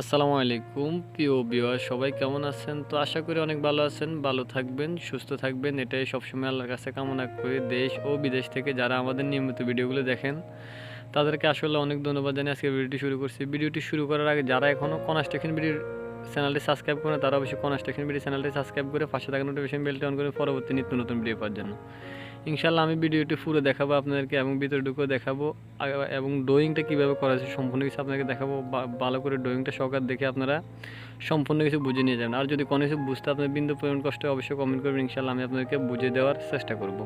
আসসালামু আলাইকুম। প্রিয় বিওয়ার সবাই কেমন আছেন? তো আশা করি অনেক ভালো আছেন, ভালো থাকবেন, সুস্থ থাকবেন। এটাই সবসময় আল্লাহর কাছে কামনা করি দেশ ও বিদেশ থেকে যারা আমাদের নিয়মিত ভিডিওগুলো দেখেন, তাদেরকে আসলে অনেক ধন্যবাদ জানিয়ে আজকে ভিডিওটি শুরু করছি। ভিডিওটি শুরু করার আগে যারা এখনও কনস্ট্রাকশন ভিডিওর চ্যানেলটি সাবস্ক্রাইব করে তারা অবশ্যই কনস্ট্রাকশন ভিডিও চ্যানেলটি সাবস্ক্রাইব করে পাশে থাকা নোটিফিকেশন বেলটি অন করে পরবর্তী নিত্য নতুন ভিডিও পাওয়ার জন্য। ইনশাল্লাহ আমি ভিডিওটি পুরো দেখাবো আপনাদেরকে এবং ভিতরে ঢুকেও দেখাবো। এবং ড্রয়িংটা কীভাবে করা হয়েছে সম্পূর্ণ কিছু আপনাকে দেখাবো। ভালো করে ড্রয়িংটা সহকার দেখে আপনারা সম্পূর্ণ কিছু বুঝে নিয়ে যাবেন। আর যদি কোনো কিছু বুঝতে আপনার বিন্দু পরিমাণ কষ্ট অবশ্যই কমেন্ট করবেন। ইনশাল্লাহ আমি আপনাদেরকে বুঝিয়ে দেওয়ার চেষ্টা করব।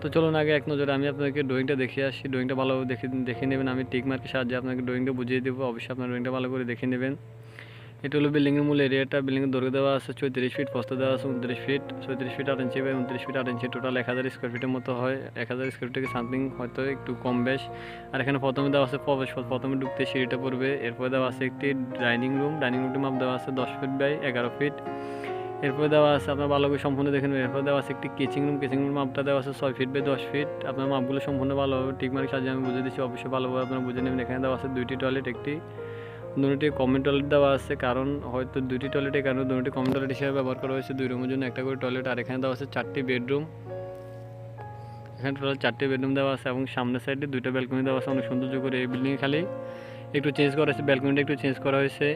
তো চলুন আগে এক নজরে আমি আপনাদেরকে ড্রয়িংটা দেখে আসি। ড্রয়িংটা ভালো দেখে দেখে নেবেন। আমি টিক মার্কের সাহায্যে আপনাকে ড্রয়িংটা বুঝিয়ে দেবো। অবশ্যই আপনার ড্রয়িংটা ভালো করে দেখে নেবেন। এটা হলো বিল্ডিংয়ের মূল এরিয়াটা বিল্ডিংয়ের দৈর্ঘ্য দেওয়া আছে চৌত্রিশ ফিট প্রস্ত দেওয়া আছে উনত্রিশ ফিট চৌত্রিশ ফিট আট ইঞ্চি বাই উনত্রিশ ফিট আট ইঞ্চি টোটাল এক হাজার স্কোয়ার ফিটের মতো হয়। এক হাজার স্কোয়ার ফিট থেকে সামথিং হয়তো একটু কম বেশ। আর এখানে প্রথমে দেওয়া আছে প্রবেশ প্রথমে ঢুকতে সিঁড়িটা পড়বে। এরপরে দেওয়া আছে একটি ডাইনিং রুম ডাইনিং রুমটির মাপ দেওয়া আছে দশ ফিট বাই এগারো ফিট এরপরে দেওয়া আছে আপনার ভালো করে সম্পূর্ণ দেখে নেবেন। এরপরে দেওয়া আছে একটি কিচিং রুম কিচিং রুম মাপটা দেওয়া আছে ছয় ফিট বাই দশ ফিট আপনার মাপগুলো সম্পূর্ণ ভালোভাবে ঠিক মার্ক সাজিয়ে আমি বুঝে দিচ্ছি। অবশ্যই ভালোভাবে আপনারা বুঝে নেবেন। এখানে দেওয়া আছে দুইটি টয়লেট একটি দুটি কমন টয়লেট দেওয়া আছে, কারণ হয়তো দুটি টয়লেটের কারণে দুটি কমন টয়লেট হিসেবে ব্যবহার করা হয়েছে। দুই রুমের জন্য একটা করে টয়লেট আর এখানে দেওয়া আছে চারটি বেডরুম এখানে টোটাল চারটি বেডরুম দেওয়া আছে এবং সামনের সাইডে দুইটা ব্যালকনি দেওয়া আছে, অনেক সৌন্দর্য করে এই বিল্ডিং খালি। একটু চেঞ্জ করা হয়েছে ব্যালকনিটা একটু চেঞ্জ করা হয়েছে।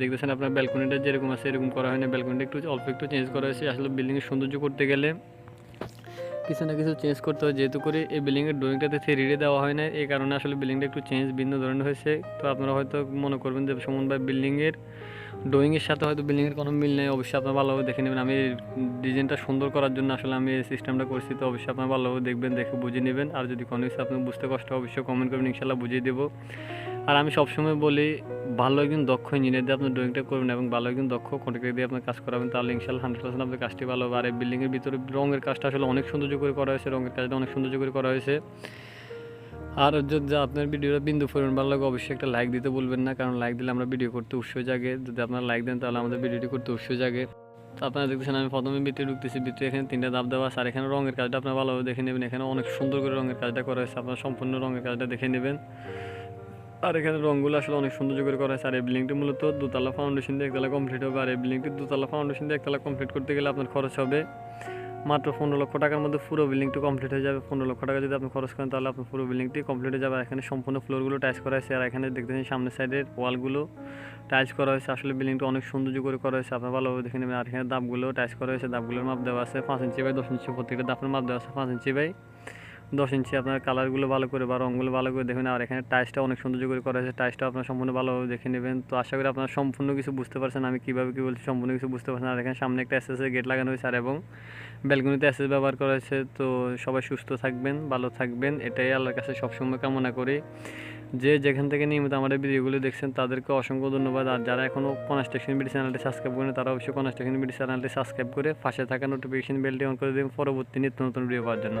দেখতেছেন আপনার ব্যালকনিটা যেরকম আছে, এরকম করা হয়নি ব্যালকনিটা একটু অল্প একটু চেঞ্জ করা হয়েছে। আসলে বিল্ডিংয়ের সৌন্দর্য করতে গেলে কিছু না কিছু চেঞ্জ করতে হয়। যেহেতু করে এই বিল্ডিংয়ের ড্রয়িংটাতে থ্রি দেওয়া হয় না এই কারণে আসলে বিল্ডিংটা একটু চেঞ্জ ভিন্ন ধরনের হয়েছে। তো আপনারা হয়তো মনে করবেন যে সুমন ভাই বিল্ডিংয়ের ড্রয়িংয়ের সাথে হয়তো বিল্ডিংয়ের কোনো মিল নেই। অবশ্যই আপনারা ভালোভাবে দেখে নেবেন। আমি ডিজাইনটা সুন্দর করার জন্য আসলে আমি এই সিস্টেমটা করছি। তো অবশ্যই আপনারা ভালোভাবে দেখবেন, দেখে বুঝে নেবেন। আর যদি কোনো কিছু আপনি বুঝতে কষ্ট হয়, অবশ্যই কমেন্ট করবেন। ইনশাল্লাহ বুঝিয়ে দেবো। আর আমি সবসময় বলি, ভালো একজন দক্ষ ইঞ্জিনিয়ার দিয়ে আপনি ড্রয়িংটা করবেন এবং ভালো একজন দক্ষ কন্ট্রাক্টর দিয়ে আপনার কাজ করাবেন, তাহলে ইনশাল্লাহ হান্ড্রেড পার্সেন্ট আপনার কাজটি ভালো হবে। আর এই বিল্ডিংয়ের ভিতরে রঙের কাজটা আসলে অনেক সৌন্দর্য করে করা হয়েছে, রঙের কাজটা অনেক সৌন্দর্য করে করা হয়েছে। আর যদি আপনার ভিডিওটা বিন্দু পরিমাণ ভালো লাগে অবশ্যই একটা লাইক দিতে বলবেন না, কারণ লাইক দিলে আমরা ভিডিও করতে উৎসাহ জাগে। যদি আপনারা লাইক দেন, তাহলে আমাদের ভিডিওটি করতে উৎসাহ জাগে। তো আপনারা দেখতেছেন, আমি প্রথমে ভিতরে ঢুকতেছি, ভিতরে এখানে তিনটা দাব দেওয়া আর এখানে রঙের কাজটা আপনারা ভালোভাবে দেখে নেবেন। এখানে অনেক সুন্দর করে রঙের কাজটা করা হয়েছে, আপনারা সম্পূর্ণ রঙের কাজটা দেখে নেবেন। আর এখানে রঙগুলো আসলে অনেক সৌন্দর্য করে করা হয়েছে আর এই বিল্ডিংটি মূলত দুতলা ফাউন্ডেশন দিয়ে একতলা কমপ্লিট হবে। আর এই বিল্ডিংটি দুতলা ফাউন্ডেশন দিয়ে একতলা কমপ্লিট করতে গেলে আপনার খরচ হবে মাত্র পনেরো লক্ষ টাকার মধ্যে পুরো বিল্ডিংটি কমপ্লিট হয়ে যাবে। পনেরো লক্ষ টাকা যদি আপনি খরচ করেন, তাহলে আপনার পুরো বিল্ডিংটি কমপ্লিট হয়ে যাবে। আর এখানে সম্পূর্ণ ফ্লোরগুলো টাইচ করা হয়েছে আর এখানে দেখতেছেন সামনের সাইডের ওয়ালগুলো টাইচ করা হয়েছে। আসলে বিল্ডিংটা অনেক সৌন্দর্য করে করা হয়েছে। আপনার ভালোভাবে দেখে নেবেন। আর এখানে দাপগুলো টাইচ করা হয়েছে। দাপগুলোর মাপ দেওয়া আছে পাঁচ ইঞ্চি বাই দশ ইঞ্চি। প্রত্যেকটা দাপের মাপ দেওয়া আছে পাঁচ ইঞ্চি বাই দশ ইঞ্চি আপনার কালারগুলো ভালো করে বা রঙগুলো ভালো করে দেখবেন আর এখানে টাইসটা অনেক সৌন্দর্য করে করা হয়েছে। টাইসটা আপনার সম্পূর্ণ ভালোভাবে দেখে নেবেন। তো আশা করি আপনারা সম্পূর্ণ কিছু বুঝতে পারছেন। আমি কীভাবে কী বলছি সম্পূর্ণ কিছু বুঝতে পারছেন। আর এখানে সামনে একটা এসএসের গেট লাগানো হয়েছে আর এবং ব্যালকনিতে এসএস ব্যবহার করা হয়েছে। তো সবাই সুস্থ থাকবেন, ভালো থাকবেন। এটাই আল্লাহর কাছে সবসময় কামনা করি। যে যেখান থেকে নিয়মিত আমাদের ভিডিওগুলো দেখছেন, তাদেরকে অসংখ্য ধন্যবাদ। আর যারা এখনও কনস্ট্রাকশন বিডি চ্যানেলটি সাবস্ক্রাইব করেন, তারা অবশ্যই কনস্ট্রাকশন বিডি চ্যানেলটি সাবস্ক্রাইব করে পাশে থাকা নোটিফিকেশন বেলটি অন করে দেবেন পরবর্তী নিত্য নতুন ভিডিও পাওয়ার জন্য।